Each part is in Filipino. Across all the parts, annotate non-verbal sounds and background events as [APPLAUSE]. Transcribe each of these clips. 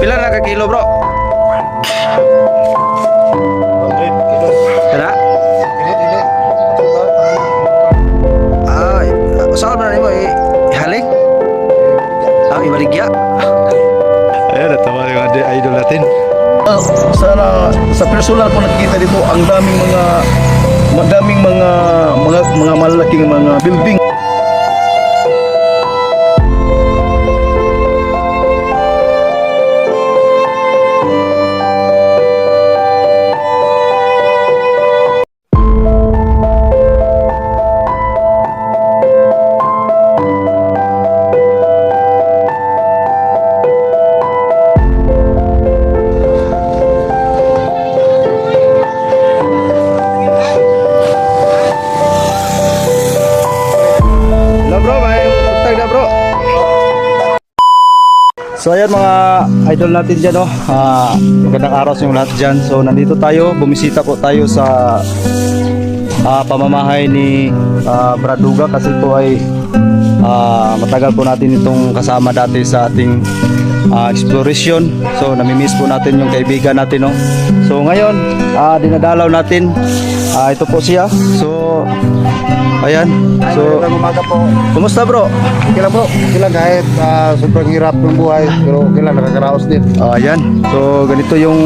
Pila na ka kilo bro? Kada? Ay, saan na nimo eh? Halik? Ah, ibaligya. Ayun, natawa yung idol natin. Ah, sa sa personal ko nakikita dito ang daming mga madaming mga mga mga malalaking mga building So ayan mga idol natin dyan no. Ah, magandang araw sa inyo lahat dyan. So nandito tayo, bumisita po tayo sa ah, pamamahay ni ah, Braduga kasi po ay ah, matagal po natin itong kasama dati sa ating ah, exploration. So namimiss po natin yung kaibigan natin no. So ngayon, ah, dinadalaw natin. Ah, ito po siya. So ayan. So umaga po kumusta bro? okay lang po okay lang kahit ah, sobrang hirap ng buhay pero okay lang nakakaraos din Oh, ayan. So, ganito yung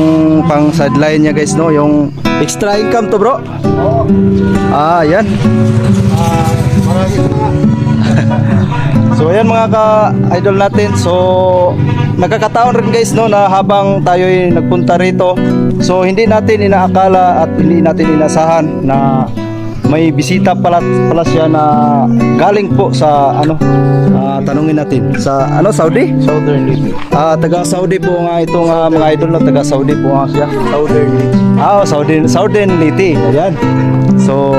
pang sideline niya guys, no? Yung extra income to, bro. Ah, ayan. [LAUGHS] So, ayan mga ka-idol natin. So, nagkakataon rin guys, no, na habang tayo nagpunta rito, so hindi natin inaakala at hindi natin inasahan na may bisita pala, pala siya na galing po sa ano ah, tanungin natin sa ano Saudi Southern Lady Ah, taga Saudi po nga itong ah, mga idol na taga Saudi po nga siya. Southern Lady Ah, Saudi Southern Liti. Ayan. So,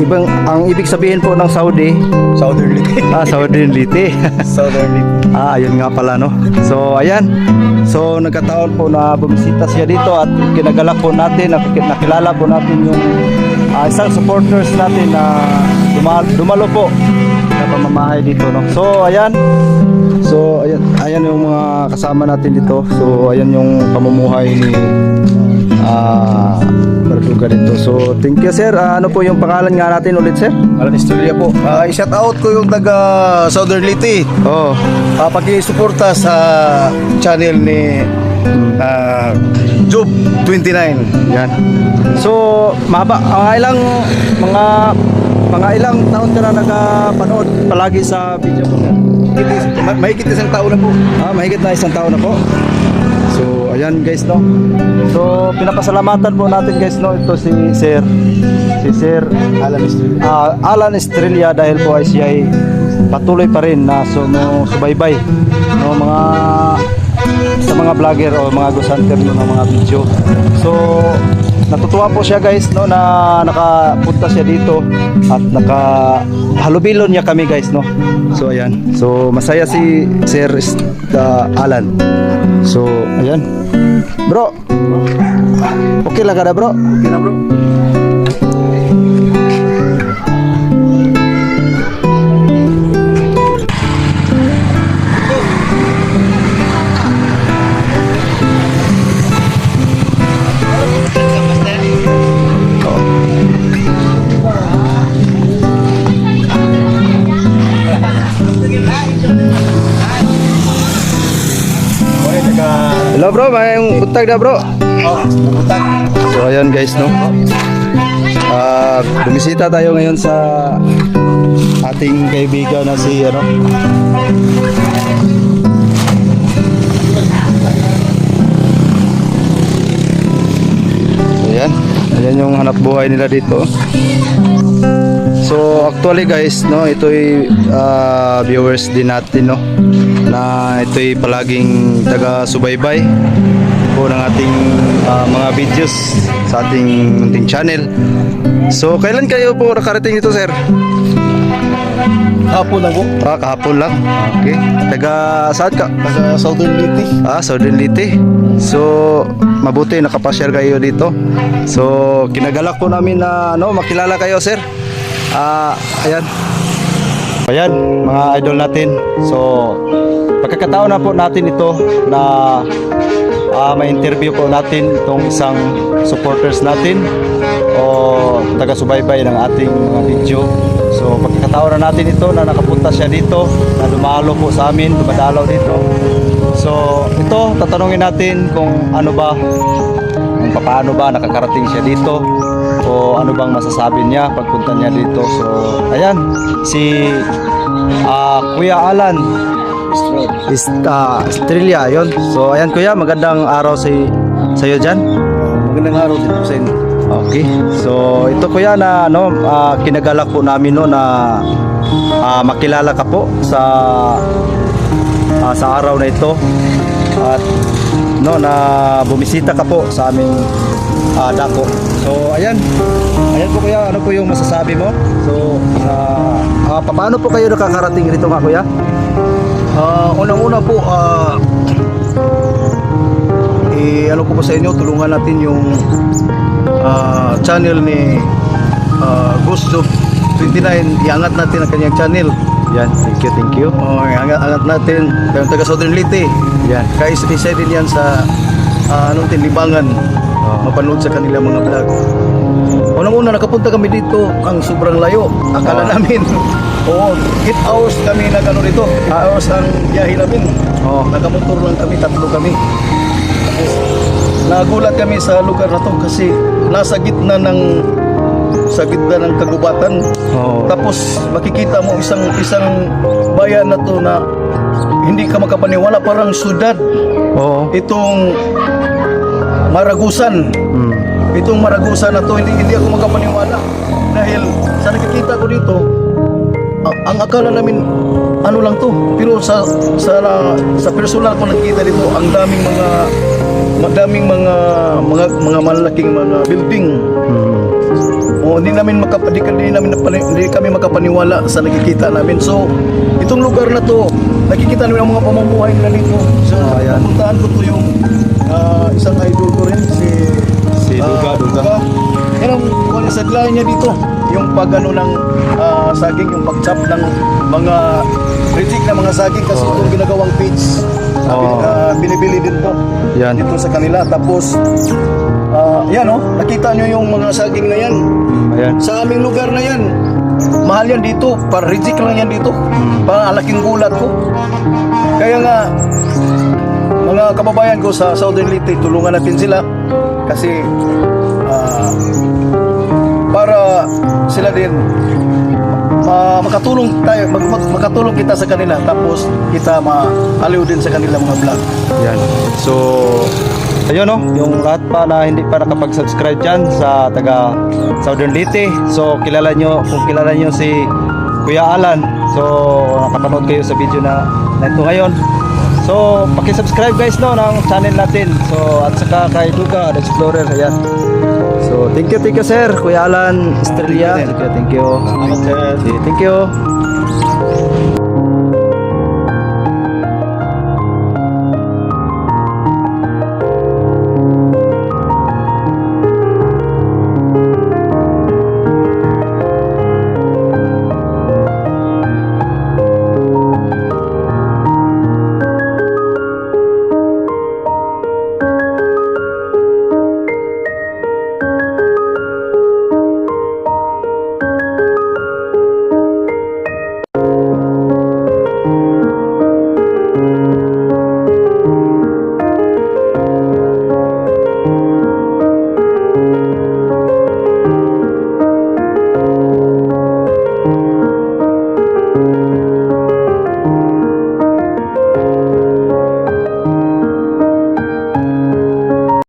ibang ang ibig sabihin po ng Saudi, Southern Lady [LAUGHS] ah, [LAUGHS] Southern Liti. Southern Lady ah, ayun nga pala no. So, ayan. So, nagkataon po na bumisita siya dito at kinagalak po natin, nakilala po natin yung ah, isang supporters natin na dumal dumalo po na pamamahay dito no. So, ayan. So, ayan, ayan yung mga kasama natin dito. So, ayan yung pamumuhay ni ah Barduga dito. So, thank you sir. Ah, ano po yung pangalan nga natin ulit sir? Alan Estrella po Ah, i-shout out ko yung taga Southern Lady Oh, uh, pakisuporta sa channel ni ah, Job 29 yan. So, mahaba, mga ilang mga mga ilang taon ka na nagapanood palagi sa video mo? Ma- mahigit isang taon na po Ah, mahigit na isang taon na po. So, ayan guys, no. So, pinapasalamatan po natin guys, no. Ito si Sir. Si Sir Alan Estrella ah, Alan Estrella dahil po ay siya ay patuloy pa rin na sumusubaybay no mga sa mga vlogger o mga ghost hunter ng mga video. So natutuwa po siya guys no na nakapunta siya dito at naka halubilon niya kami guys no. So ayan. So masaya si Sir uh, Alan. So ayan. Bro. Okay lang ka na bro? okay na bro may utag na bro. Oh, butag. So ayan guys no. Ah, bumisita tayo ngayon sa ating kaibigan na si ano. Ayan. Ayan yung hanap buhay nila dito. So actually guys, no, ito'y ah, viewers din natin no na ito'y palaging taga subaybay po ng ating ah, mga videos sa ating munting channel. So kailan kayo po nakarating dito, sir? Hapon lang po. Ah, kahapon lang. Okay. Taga saan ka? Taga Southern Leyte. Ah, Southern Leyte. So, mabuti nakapasyal kayo dito. So, kinagalak po namin na ano, makilala kayo, sir. Ah, ayan. Ayan, mga idol natin. So, pagkakataon na po natin ito na ah, ma-interview po natin itong isang supporters natin o taga-subaybay ng ating mga video. So pagkakataon na natin ito na nakapunta siya dito, na dumalo po sa amin, dumadalaw dito. So ito, tatanungin natin kung ano ba, kung paano ba nakakarating siya dito o ano bang masasabi niya pagpunta niya dito. So ayan, si ah, Kuya Alan is uh, Estrella yon. So ayan kuya, magandang araw sa sa iyo diyan. Magandang araw din po sa inyo. Okay. So ito kuya na ano ah, kinagalak po namin no na ah, makilala ka po sa ah, sa araw na ito at no na bumisita ka po sa aming ah, dako. So ayan. Ayan po kuya, ano po yung masasabi mo? So ah, ah, paano po kayo nakakarating rito nga kuya? Ah, unang-una po, ah, eh, ano ko po sa inyo, tulungan natin yung ah, channel ni ah, Ghost of 29. Iangat natin ang kanyang channel. Yan, thank you, thank you. Oh, iangat, angat natin. Kaya taga Southern Leyte. Yan. Kaya isa, din yan sa ah, anong tin, libangan. Oh. Mapanood sa kanilang mga vlog. Unang-una, nakapunta kami dito. Ang sobrang layo. Akala Oh. namin. Oo, 8 hours kami nag ano dito. 8 hours ang biyahe namin. Oh. Nakamotor lang kami, tatlo kami. Nagulat kami sa lugar na to kasi nasa gitna ng sa gitna ng kagubatan. Oh. Tapos makikita mo isang isang bayan na to na hindi ka makapaniwala parang syudad. Oo. Itong Maragusan. Mm. Itong Maragusan na to hindi hindi ako makapaniwala dahil sa nakikita ko dito ang, ang akala namin ano lang to pero sa sa sa personal ko nakikita dito ang daming mga madaming mga mga mga malalaking mga building. Mm. o hindi namin makap hindi, namin napani- hindi kami makapaniwala sa nakikita namin. So itong lugar na to nakikita namin ang mga pamumuhay nila dito. So Ah, pupuntahan ko to yung ah, isang idol sa niya dito yung pag ano ng ah, saging yung pag-chop ng mga reject na mga saging kasi Oh. itong ginagawang page sabi, Oh. binibili din to Yan. dito sa kanila tapos ah, yan oh nakita nyo yung mga saging na yan ayan. sa aming lugar na yan mahal yan dito para reject lang yan dito para alaking gulat ko kaya nga mga kababayan ko sa Southern Leyte tulungan natin sila kasi para din ma- makatulong tayo mag, mag- makatulong kita sa kanila tapos kita maaliw din sa kanilang mga vlog Yan. So, ayun no, yung lahat pa na hindi pa nakapag-subscribe dyan sa taga Southern Leyte. So, kilala nyo, kung kilala nyo si Kuya Alan. So, nakapanood kayo sa video na, na ito ngayon. So, paki-subscribe guys no ng channel natin. So, at saka kay Duga, the Explorer, ayan. Thank you, thank you sir, Kuya Alan Estrella. Thank you, thank you. Okay, thank you.